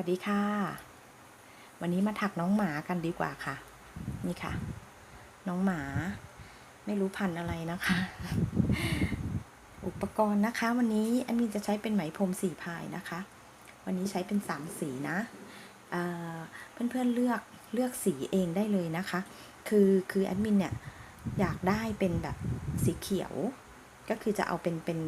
วัสดีค่ะ วันนี้มาถักน้องหมากันดีกว่าค่ะ นี่ค่ะ น้องหมา ไม่รู้พันอะไรนะคะ อุปกรณ์นะคะ วันนี้แอดมินจะใช้เป็นไหมพรมสีพายนะคะ วันนี้ใช้เป็นสามสีนะเอ่อเพื่อนๆเลือกเลือกสีเองได้เลยนะคะ คือคือแอดมินเนี่ยอยากได้เป็นแบบสีเขียว ก็คือจะเอาเป็นเป็น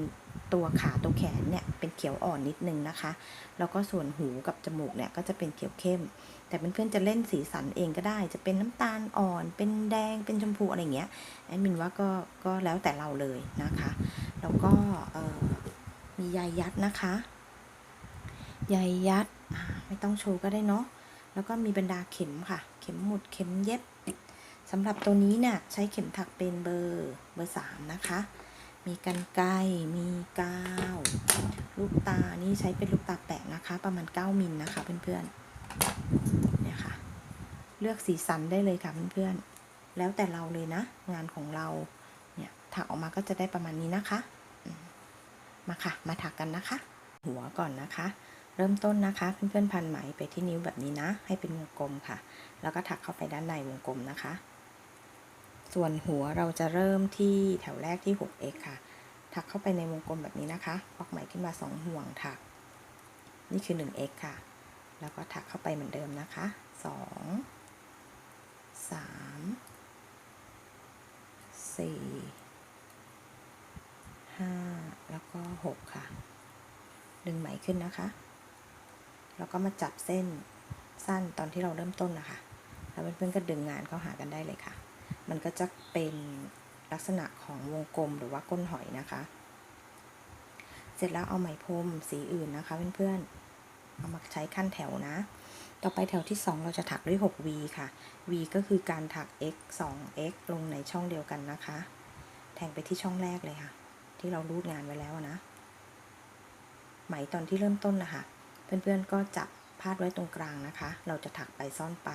ตัวขาตัวแขนเนี่ยเป็นเขียวอ่อนนิดนึงนะคะ แล้วก็ส่วนหูกับจมูกเนี่ยก็จะเป็นเขียวเข้ม แต่เพื่อนๆจะเล่นสีสันเองก็ได้ จะเป็นน้ำตาลอ่อน เป็นแดง เป็นชมพูอะไรเงี้ย แอดมินว่าก็ก็แล้วแต่เราเลยนะคะ แล้วก็มีใยยัดนะคะใยยัด ไม่ต้องโชว์ก็ได้เนาะ แล้วก็มีบรรดาเข็มค่ะ เข็มหมุด เข็มเย็บสำหรับตัวนี้เนี่ยใช้เข็มถักเป็นเบอร์เบอร์สามนะคะ มีกันไกมีกาวลูกตา นี่ใช้เป็นลูกตาแปะนะคะ ประมาณ 9 มิลนะคะ เพื่อนๆ เนี่ยค่ะ เลือกสีสันได้เลยค่ะเพื่อนๆ แล้วแต่เราเลยนะ งานของเรา เนี่ยถักออกมาก็จะได้ประมาณนี้นะคะ มาค่ะ มาถักกันนะคะ หัวก่อนนะคะ เริ่มต้นนะคะ เพื่อนๆ พันไหมไปที่นิ้วแบบนี้นะ ให้เป็นวงกลมค่ะ แล้วก็ถักเข้าไปด้านในวงกลมนะคะ ส่วนหัวเราจะเริ่มที่แถวแรกที่ 6x ค่ะ ถักเข้าไปในวงกลมแบบนี้นะคะปอกไหมขึ้นมา 2 ห่วงถัก นี่คือ 1x ค่ะ แล้วก็ถักเข้าไปเหมือนเดิมนะคะ 2 3 4 5 แล้วก็ 6 ค่ะ ดึงไหมขึ้นนะคะ แล้วก็มาจับเส้นสั้นตอนที่เราเริ่มต้นนะคะ แล้วเพื่อนๆก็ดึงงานเข้าหากันได้เลยค่ะ มันก็จะเป็นลักษณะของวงกลมหรือว่าก้นหอยนะคะ เสร็จแล้วเอาไหมพรมสีอื่นนะคะเพื่อนๆ เอามาใช้ขั้นแถวนะ ต่อไปแถวที่ 2 เราจะถักด้วย 6v ค่ะ v ก็คือการถัก x 2 x ลงในช่องเดียวกันนะคะ แทงไปที่ช่องแรกเลยค่ะ ที่เรารูดงานไว้แล้วนะ ไหมตอนที่เริ่มต้นนะคะ เพื่อนๆก็จับพาดไว้ตรงกลางนะคะ เราจะถักไปซ่อนไป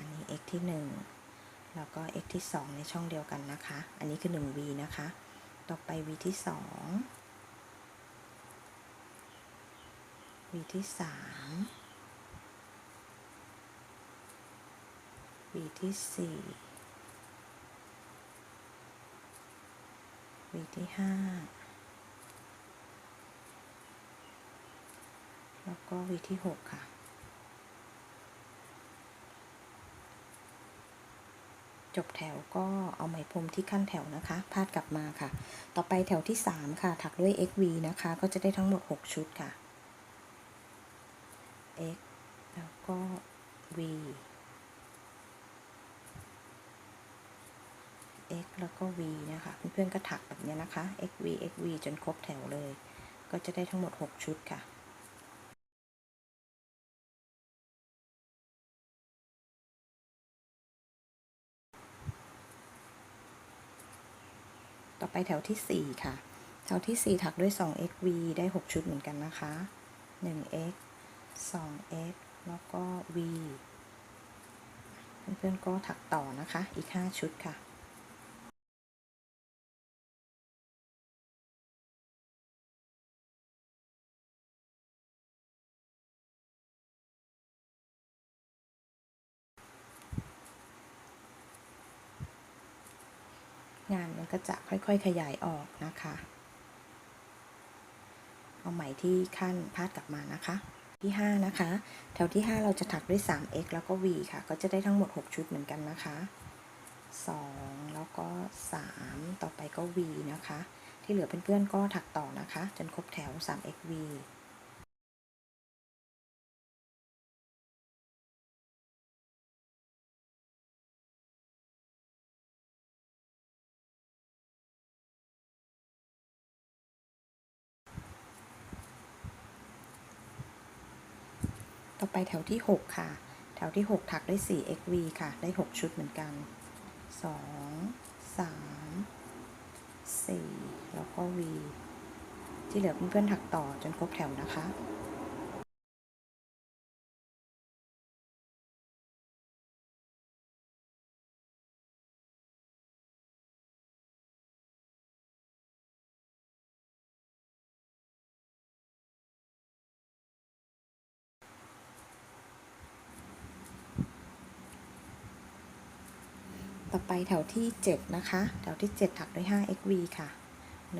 อันนี้ x ที่ 1 แล้วก็ x ที่ 2 ในช่องเดียวกันนะคะ อันนี้คือ 1v นะคะ ต่อไป v ที่ 2 v ที่ 3 v ที่ 4 v ที่ 5 แล้วก็ v ที่ 6 ค่ะ จบแถวก็เอาไหมพรมที่ขั้นแถวนะคะ พาดกลับมาค่ะ ต่อไปแถวที่ 3 ค่ะ ถักด้วย xv นะคะ ก็จะได้ทั้งหมด 6 ชุดค่ะ x แล้วก็ v x แล้วก็ v นะคะ เพื่อนๆก็ถักแบบนี้นะคะ xv xv จนครบแถวเลย ก็จะได้ทั้งหมด 6 ชุดค่ะ ไปแถวที่ 4 ค่ะ แถวที่ 4 ถักด้วย 2xv ได้ 6 ชุดเหมือนกันนะคะ 1x 2x แล้วก็ v เพื่อนๆก็ถักต่อนะคะ อีก 5 ชุดค่ะ งานมันก็จะค่อยๆขยายออกนะคะ เอาไหมที่ขั้นพาดกลับมานะคะ ที่ 5 นะคะ แถวที่ 5 เราจะถักด้วย 3x แล้วก็ v ค่ะ ก็จะได้ทั้งหมด 6 ชุดเหมือนกันนะคะ 2 แล้วก็ 3 ต่อไปก็ v นะคะ ที่เหลือเพื่อนๆก็ถักต่อนะคะ จนครบแถว 3x แถวที่ 6 ค่ะ แถวที่ 6 ถักด้วย 4xv ค่ะ ได้ 6 ชุดเหมือนกัน 2 3 4 แล้วก็ v ที่เหลือเพื่อนๆถักต่อจนครบแถวนะคะ แถวที่ 7 นะคะ แถวที่ 7 ถักด้วย 5 xv ค่ะ 1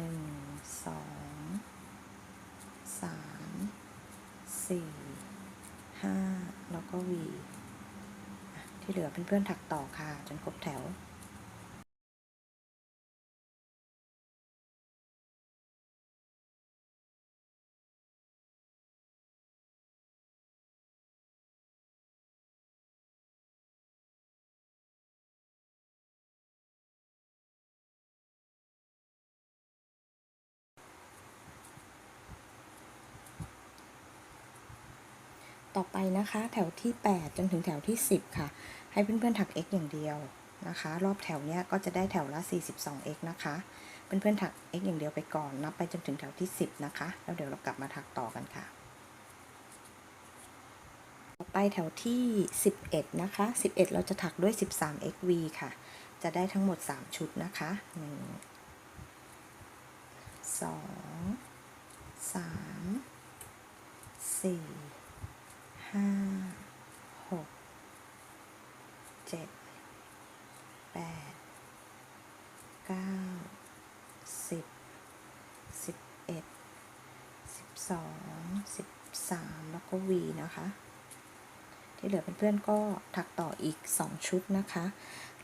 2 3 4 5 แล้วก็ v ที่เหลือเเพื่อนๆถักต่อค่ะ จนครบแถว ต่อไปนะคะ แถวที่ 8 จนถึงแถวที่ 10 ค่ะ ให้เพื่อนๆถัก x อย่างเดียวนะคะ รอบแถวเนี้ยก็จะได้แถวละ 42 x นะคะ เพื่อนๆถัก x อย่างเดียวไปก่อนนับไปจนถึงแถวที่ 10 นะคะ แล้วเดี๋ยวเรากลับมาถักต่อกันค่ะ ต่อไปแถวที่ 11 นะคะ 11 เราจะถักด้วย 13 xv ค่ะ จะได้ทั้งหมด 3 ชุดนะคะ 1 2 3 4 ห้าหกเจ็ดแปดเก้าสิบสิบเอ็ดสิบสองสิบสามแล้วก็วีนะคะ ที่เหลือเพื่อนๆก็ถักต่ออีก 2 ชุดนะคะ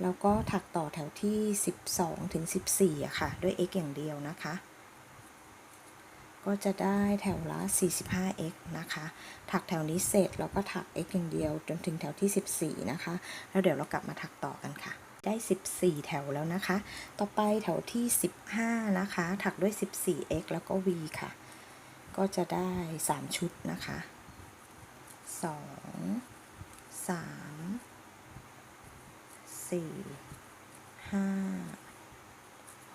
แล้วก็ถักต่อแถวที่ 12 ถึง 14อะค่ะ ด้วย x อย่างเดียวนะคะ ก็จะได้แถวละ 45x นะคะ ถักแถวนี้เสร็จแล้วก็ถัก x อย่างเดียวจนถึงแถวที่ 14 นะคะ แล้วเดี๋ยวเรากลับมาถักต่อกันค่ะ ได้ 14 แถวแล้วนะคะ ต่อไปแถวที่ 15 นะคะ ถักด้วย 14x แล้วก็ v ค่ะ ก็จะได้ 3 ชุดนะคะ 2 3 4 5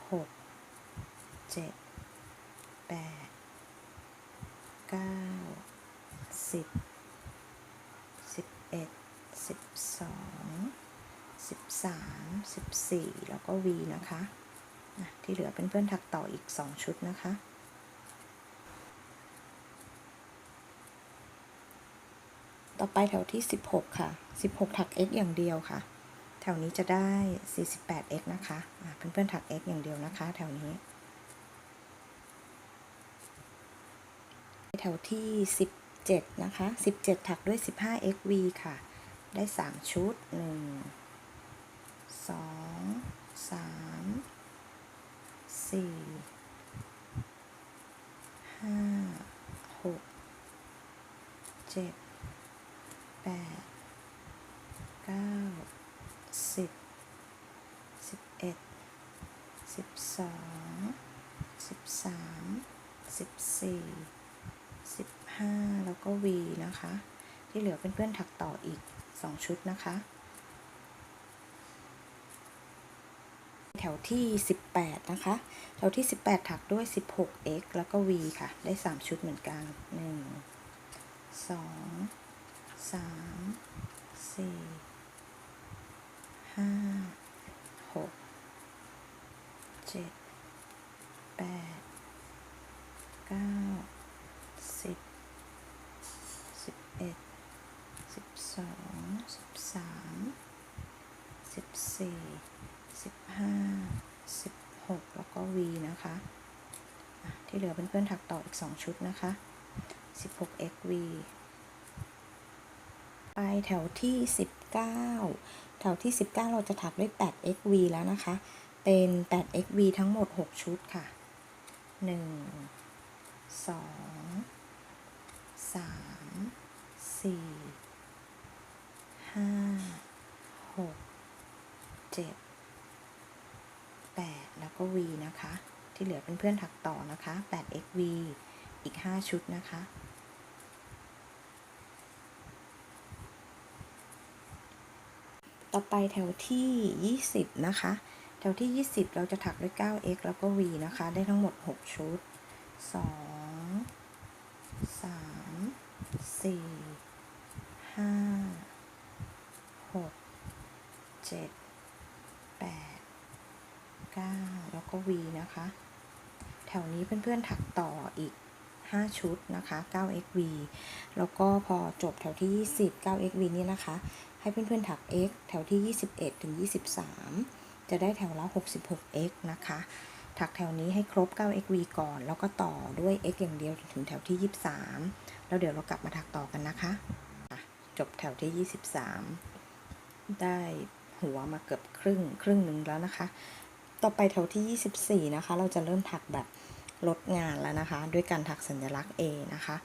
6 7 8 เก้าสิบสิบเอ็ดสิบสองสิบสามสิบสี่แล้วก็ V นะคะที่เหลือเป็นเพื่อนถักต่ออีก2ชุดนะคะต่อไปแถวที่ 16 ค่ะ 16 ถัก x อย่างเดียวค่ะ แถวนี้จะได้ 48x นะคะอะเพื่อนๆถัก x อย่างเดียวนะคะ แถวนี้ แถวที่ 17 นะคะ 17 ถักด้วย 15 xv ค่ะ ได้ 3 ชุด 1 2 3 4 5 6 7 8 9 10 11 12 13 14 5 แล้วก็ V นะคะ ที่เหลือเพื่อนๆถักต่ออีก 2 ชุดนะคะ แถวที่ 18 นะคะ แถวที่ 18 ถักด้วย 16x แล้วก็ V ค่ะ ได้ 3 ชุดเหมือนกัน 1 2 3 4 5 6 7 8 9สิบสิบ เอ็ดสิบสองสิบสามสิบสี่สิบห้าสิบหกแล้วก็ V นะคะ ที่เหลือเพื่อนๆถักต่ออีก2ชุดนะคะ16 xv ไปแถวที่19แถวที่19เก้าเราจะถักด้วย8 xv แล้วนะคะ เป็น8 xv ทั้งหมด6ชุดค่ะ1 2สาม สี่ห้าหกเจ็ดแปดแล้วก็ V นะคะ ที่เหลือเป็นเพื่อนถักต่อนะคะ 8xv อีก 5 ชุดนะคะ ต่อไปแถวที่ 20 นะคะ แถวที่ 20 เราจะถักด้วย 9x แล้วก็ V นะคะ ได้ทั้งหมด 6 ชุด 2 3สี่ ห้าหกเจ็ดแปดเก้าแล้วก็ V นะคะ แถวนี้เพื่อนๆถักต่ออีก 5 ชุดนะคะ 9xv แล้วก็พอจบแถวที่ 20 9xv นี่นะคะ ให้เพื่อนๆถัก x แถวที่ 21 ถึง 23 จะได้แถวละ 66x นะคะ ถักแถวนี้ให้ครบ 9xv ก่อน แล้วก็ต่อด้วย x อย่างเดียวจนถึงแถวที่ 23 แล้วเดี๋ยวเรากลับมาถักต่อกันนะคะอะ จบแถวที่ 23 ได้หัวมาเกือบครึ่งครึ่งหนึ่งแล้วนะคะ ต่อไปแถวที่ 24 นะคะ เราจะเริ่มถักแบบลดงานแล้วนะคะ ด้วยการถักสัญลักษณ์ A นะคะ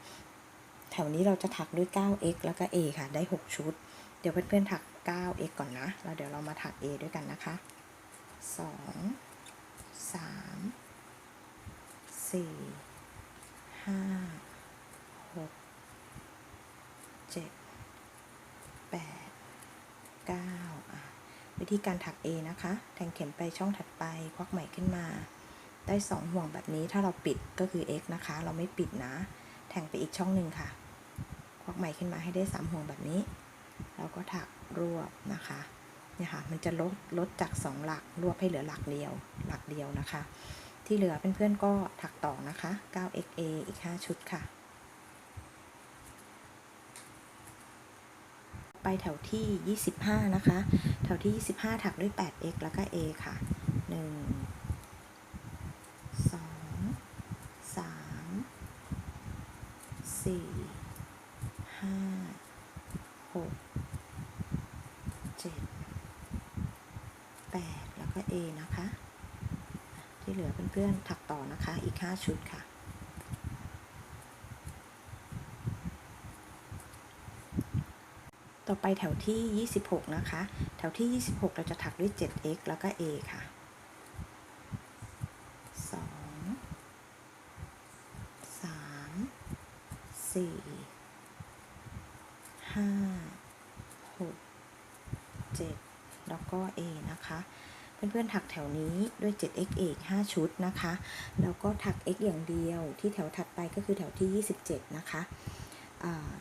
แถวนี้เราจะถักด้วย 9x แล้วก็ A ค่ะ ได้ 6 ชุด เดี๋ยวเพื่อนๆถัก 9x ก่อนนะ แล้วเดี๋ยวเรามาถัก A ด้วยกันนะคะ 2 3 4 5 6 7 8 9อะ วิธีการถัก A นะคะ แทงเข็มไปช่องถัดไป ควักไหมขึ้นมา ได้ 2 ห่วงแบบนี้ถ้าเราปิดก็คือ x นะคะ เราไม่ปิดนะ แทงไปอีกช่องหนึ่งค่ะ ควักไหมขึ้นมาให้ได้ 3 ห่วงแบบนี้แล้วก็ถักรวบนะคะเนี่ยค่ะ มันจะลดลดจาก 2 หลักรวบให้เหลือหลักเดียว หลักเดียวนะคะ ที่เหลือเพื่อนๆก็ถักต่อนะคะ 9xa อีก 5 ชุดค่ะ ไปแถวที่ 25 นะคะ แถวที่ 25 ถักด้วย 8x แล้วก็ a ค่ะ 1 2 3 4 5 6 7 8 แล้วก็ a นะคะ ที่เหลือเพื่อนๆถักต่อนะคะ อีก 5 ชุดค่ะ ต่อไปแถวที่ 26 นะคะ แถวที่ 26 เราจะถักด้วย 7x แล้วก็ a ค่ะ 2 3 4 5 6 7 แล้วก็ a นะคะ เพื่อนๆ ถักแถวนี้ด้วย 7x อีก5ชุดนะคะ แล้วก็ถัก x อย่างเดียวที่แถวถัดไปก็คือแถวที่ 27 นะคะ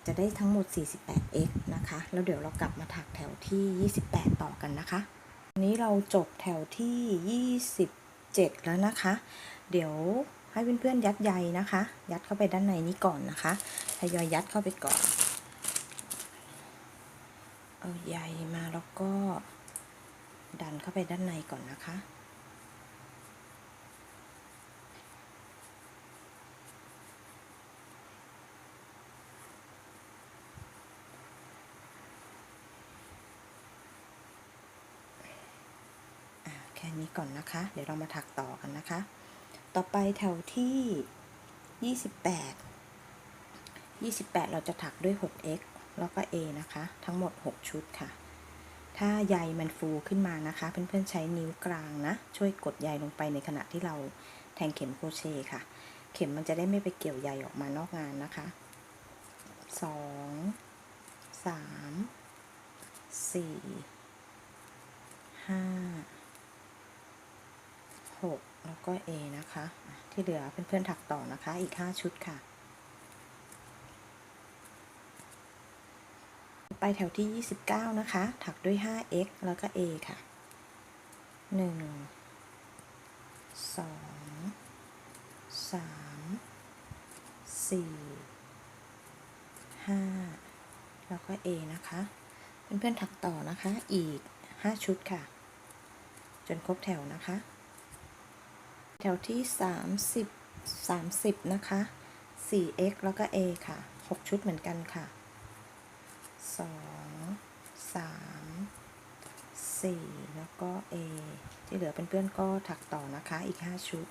จะได้ทั้งหมด 48x นะคะ แล้วเดี๋ยวเรากลับมาถักแถวที่ 28 ต่อกันนะคะวันนี้เราจบแถวที่ 27 แล้วนะคะ เดี๋ยวให้เพื่อนๆยัดใยนะคะ ยัดเข้าไปด้านในนี้ก่อนนะคะทยอยยัดเข้าไปก่อน เอาใยมาแล้วก็ดันเข้าไปด้านในก่อนนะคะ นี้ก่อนนะคะ เดี๋ยวเรามาถักต่อกันนะคะ ต่อไปแถวที่ 28 28 เราจะถักด้วย 6x แล้วก็ a นะคะ ทั้งหมด 6 ชุดค่ะ ถ้าใยมันฟูขึ้นมานะคะ เพื่อนๆใช้นิ้วกลางนะ ช่วยกดใยลงไปในขณะที่เราแทงเข็มโครเชต์ค่ะ เข็มมันจะได้ไม่ไปเกี่ยวใยออกมานอกงานนะคะ 2 3 4 5 6 แล้วก็ A นะคะ ที่เหลือเพื่อนๆถักต่อนะคะ อีก 5 ชุดค่ะ ไปแถวที่ 29 นะคะ ถักด้วย 5x แล้วก็ A ค่ะ 1 2 3 4 5 แล้วก็ A นะคะ เพื่อนๆถักต่อนะคะ อีก 5 ชุดค่ะ จนครบแถวนะคะ แถวที่ 30 30 นะคะ 4x แล้วก็ a ค่ะ 6 ชุดเหมือนกันค่ะ 2 3 4 แล้วก็ a ที่เหลือเป็นเพื่อนๆก็ถักต่อนะคะอีก 5 ชุด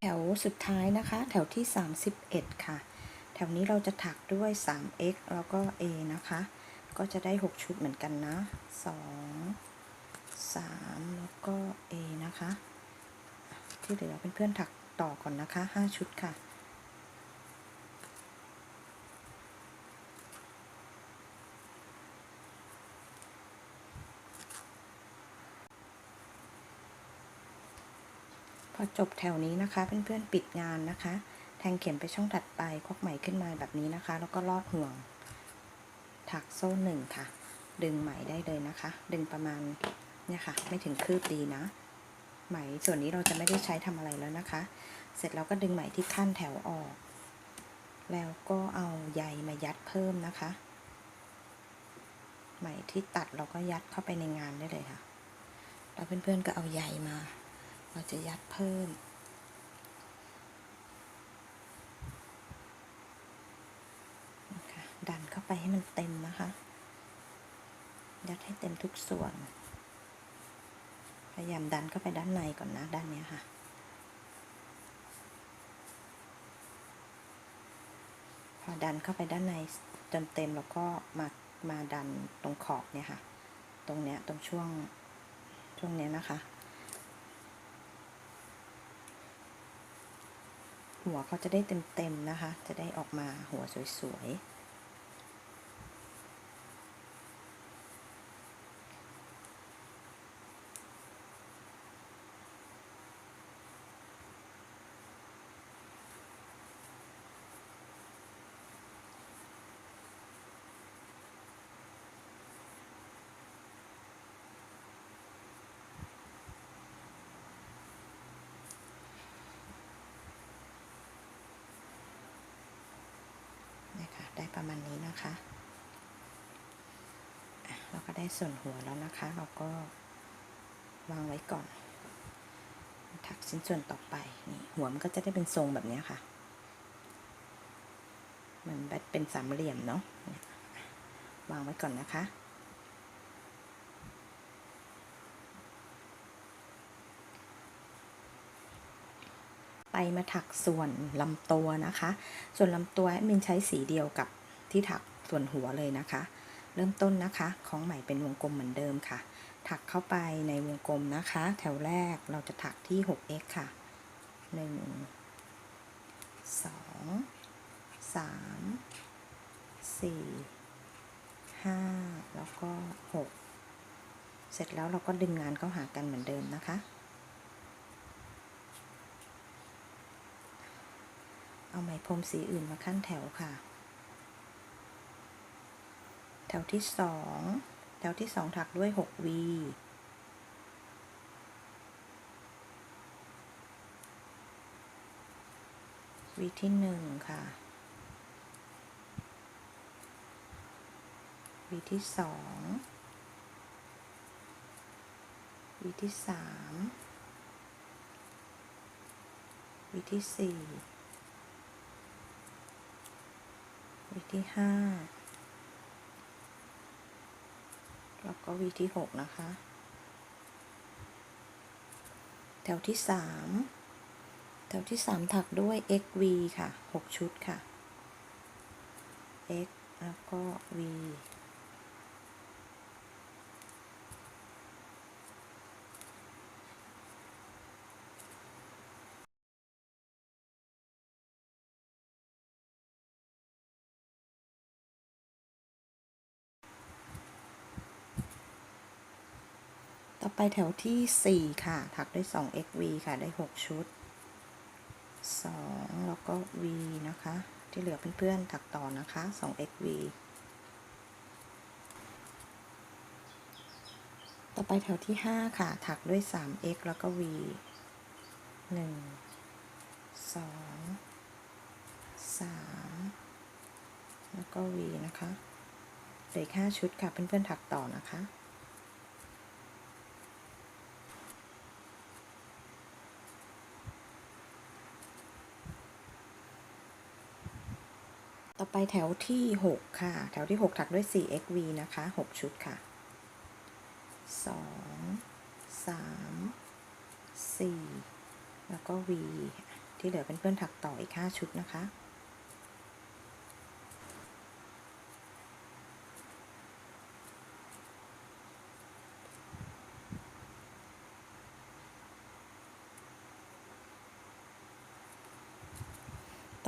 แถวสุดท้ายนะคะ แถวที่ 31 ค่ะ แถวนี้เราจะถักด้วย 3x แล้วก็ a นะคะ ก็จะได้ 6 ชุดเหมือนกันนะ 2 3 แล้วก็ A นะคะ ที่เหลือเป็นเพื่อนถักต่อก่อนนะคะ 5 ชุดค่ะ พอจบแถวนี้นะคะเพื่อนๆปิดงานนะคะ แทงเข็มไปช่องถัดไปควักไหมขึ้นมาแบบนี้นะคะ แล้วก็ลอดห่วง ถักโซ่หนึ่งค่ะ ดึงไหมได้เลยนะคะ ดึงประมาณเนี่ยค่ะ ไม่ถึงคืบดีนะ ไหมส่วนนี้เราจะไม่ได้ใช้ทำอะไรแล้วนะคะ เสร็จแล้วก็ดึงไหมที่ขั้นแถวออก แล้วก็เอาใยมายัดเพิ่มนะคะ ไหมที่ตัดเราก็ยัดเข้าไปในงานได้เลยค่ะ แล้วเพื่อนๆก็เอาใยมา เราจะยัดเพิ่มดันเข้าไปให้มันเต็ม เต็มทุกส่วน พยายามดันเข้าไปด้านในก่อนนะด้านนี้ค่ะ พอดันเข้าไปด้านในจนเต็มแล้วก็มามาดันตรงขอบเนี่ยค่ะ ตรงเนี้ยตรงช่วงช่วงเนี้ยนะคะ หัวเขาจะได้เต็มๆนะคะ จะได้ออกมาหัวสวยๆ ประมาณนี้นะคะ เราก็ได้ส่วนหัวแล้วนะคะ เราก็วางไว้ก่อน ถักชิ้นส่วนต่อไป นี่หัวมันก็จะได้เป็นทรงแบบนี้ค่ะเหมือนแบบเป็นสามเหลี่ยมเนาะ วางไว้ก่อนนะคะไปมาถักส่วนลำตัวนะคะ ส่วนลำตัวแอดมินใช้สีเดียวกับ ที่ถักส่วนหัวเลยนะคะ เริ่มต้นนะคะของใหม่เป็นวงกลมเหมือนเดิมค่ะ ถักเข้าไปในวงกลมนะคะ แถวแรกเราจะถักที่ 6x ค่ะ 1 2 3 4 5 แล้วก็ 6 เสร็จแล้วเราก็ดึงงานเข้าหากันเหมือนเดิมนะคะ เอาไหมพรมสีอื่นมาขั้นแถวค่ะ แถวที่ 2 แถวที่ 2 ถักด้วย 6 วีวีที่ 1 ค่ะ วีที่ 2 วีที่ 3 วีที่ 4 วีที่ 5 แล้วก็วีที่หกนะคะ แถวที่สามแถวที่สามถักด้วย xv ค่ะหกชุดค่ะ x แล้วก็ v ต่อไปแถวที่ 4 ค่ะ ถักด้วย2 xv ค่ะ ได้ 6 ชุด 2 แล้วก็ v นะคะ ที่เหลือเพื่อนๆถักต่อนะคะ2 xv ต่อไปแถวที่ 5 ค่ะ ถักด้วย 3x แล้วก็ v 1 2 3 แล้วก็ v นะคะเหลืออีก5ชุดค่ะ เพื่อนๆถักต่อนะคะ ต่อไปแถวที่ 6 ค่ะ แถวที่ 6 ถักด้วย 4xv นะคะ 6 ชุดค่ะ 2 3 4 แล้วก็ v ที่เหลือเป็นเพื่อนถักต่ออีก 5 ชุดนะคะ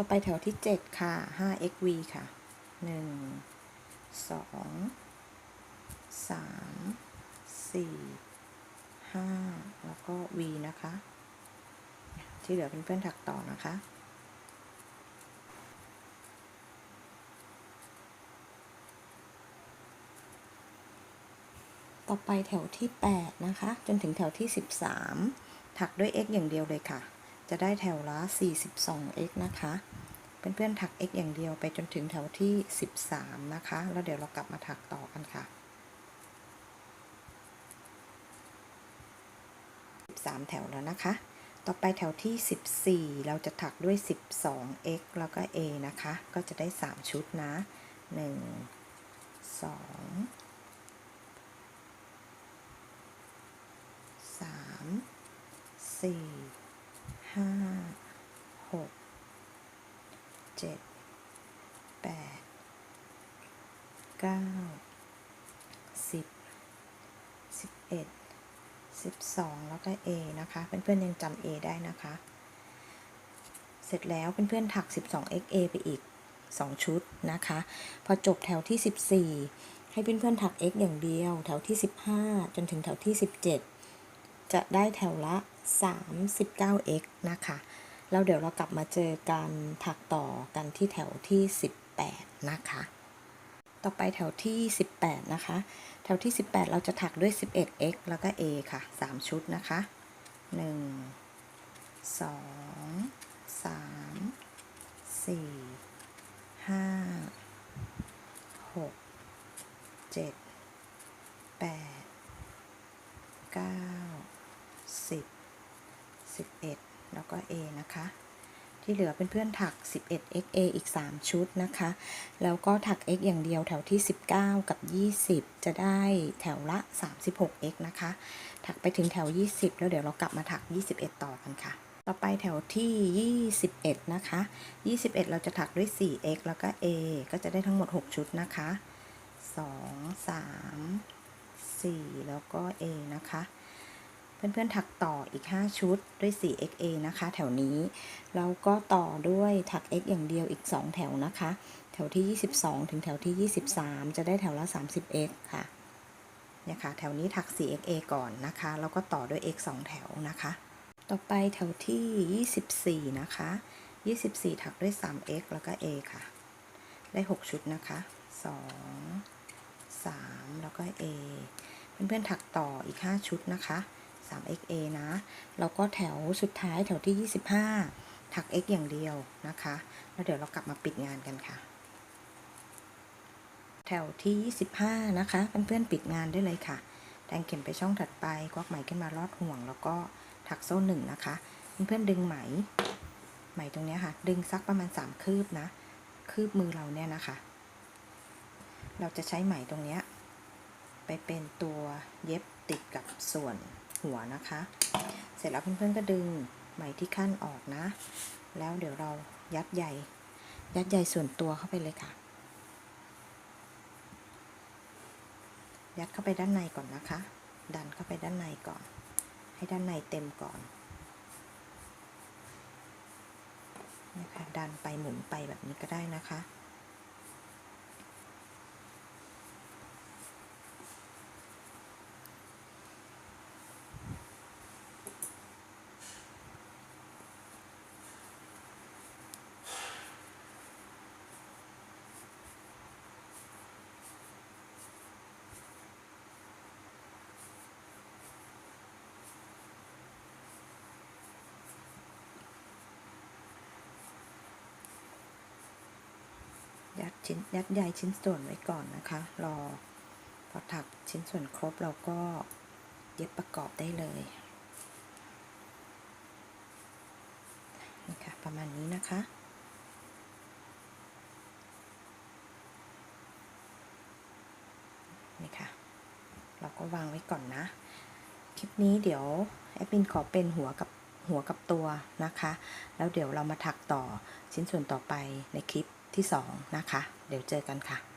ต่อไปแถวที่ 7 ค่ะ 5xv ค่ะ 1 2 3 4 5 แล้วก็ v นะคะ ที่เหลือเป็นเพื่อนๆถักต่อนะคะต่อไปแถวที่ 8 นะคะ จนถึงแถวที่ 13 ถักด้วย x อย่างเดียวเลยค่ะ จะได้แถวละ 42x นะคะ เพื่อนๆถัก x อย่างเดียวไปจนถึงแถวที่ 13 นะคะ แล้วเดี๋ยวเรากลับมาถักต่อกันค่ะ 13 แถวแล้วนะคะ ต่อไปแถวที่ 14 เราจะถักด้วย 12x แล้วก็ a นะคะ ก็จะได้ 3 ชุดนะ 1 2 3 4 5 6 7 8 9 10 11 12แล้วก็ A นะคะ เพื่อนๆยังจำ A ได้นะคะ เสร็จแล้วเพื่อนๆถัก 12XA ไปอีก 2 ชุดนะคะ พอจบแถวที่ 14 ให้เพื่อนๆถัก X อย่างเดียว แถวที่ 15 จนถึงแถวที่ 17 จะได้แถวละ 39x นะคะ แล้วเดี๋ยวเรากลับมาเจอกันถักต่อกันที่แถวที่ 18 นะคะ ต่อไปแถวที่ 18 นะคะ แถวที่ 18 เราจะถักด้วย 11x แล้วก็ a ค่ะ 3 ชุดนะคะ 1 2 3 4 5 6 7 8 9 10 11 แล้วก็ A นะคะ ที่เหลือเป็นเพื่อนถัก 11XA อีก 3 ชุดนะคะ แล้วก็ถัก X อย่างเดียวแถวที่ 19 กับ 20 จะได้แถวละ 36X นะคะ ถักไปถึงแถว 20 แล้วเดี๋ยวเรากลับมาถัก 21 ต่อกันค่ะ ต่อไปแถวที่ 21 นะคะ 21 เราจะถักด้วย 4x แล้วก็ a ก็จะได้ทั้งหมด 6 ชุดนะคะ 2 3 4 แล้วก็ a นะคะ เพื่อนๆถักต่ออีก 5 ชุดด้วย 4xa นะคะ แถวนี้ แล้วก็ต่อด้วยถัก x อย่างเดียวอีก 2 แถวนะคะ แถวที่ 22 ถึงแถวที่ 23 จะได้แถวละ 30x ค่ะเนี่ยค่ะ แถวนี้ถัก 4xa ก่อนนะคะ แล้วก็ต่อด้วย x 2 แถวนะคะ ต่อไปแถวที่ 24 นะคะ 24 ถักด้วย 3x แล้วก็ a ค่ะ ได้ 6 ชุดนะคะ 2 3 แล้วก็ a เพื่อนๆถักต่ออีก 5 ชุดนะคะ 3xa นะ แล้วก็แถวสุดท้ายแถวที่ 25 ถัก x อย่างเดียวนะคะ แล้วเดี๋ยวเรากลับมาปิดงานกันค่ะ แถวที่ 25 นะคะเพื่อนๆปิดงานได้เลยค่ะ แทงเข็มไปช่องถัดไป ควักไหมขึ้นมาลอดห่วง แล้วก็ถักโซ่หนึ่งนะคะ เพื่อนๆดึงไหม ไหมตรงนี้ค่ะ ดึงสักประมาณ 3 คืบนะ คืบมือเราเนี่ยนะคะ เราจะใช้ไหมตรงนี้ไปเป็นตัวเย็บติดกับส่วน หัวนะคะ เสร็จแล้วเพื่อนๆก็ดึงไหมที่ขั้นออกนะ แล้วเดี๋ยวเรายัดใยยัดใยส่วนตัวเข้าไปเลยค่ะ ยัดเข้าไปด้านในก่อนนะคะ ดันเข้าไปด้านในก่อน ให้ด้านในเต็มก่อนนะคะดันไปหมุนไปแบบนี้ก็ได้นะคะ ชิ้นยัดใยชิ้นส่วนไว้ก่อนนะคะ รอพอถักชิ้นส่วนครบเราก็เย็บประกอบได้เลยนี่ค่ะประมาณนี้นะคะนี่ค่ะเราก็วางไว้ก่อนนะ คลิปนี้เดี๋ยวแอดมินขอเป็นหัวกับหัวกับตัวนะคะ แล้วเดี๋ยวเรามาถักต่อชิ้นส่วนต่อไปในคลิป ที่ 2 นะคะ เดี๋ยวเจอกันค่ะ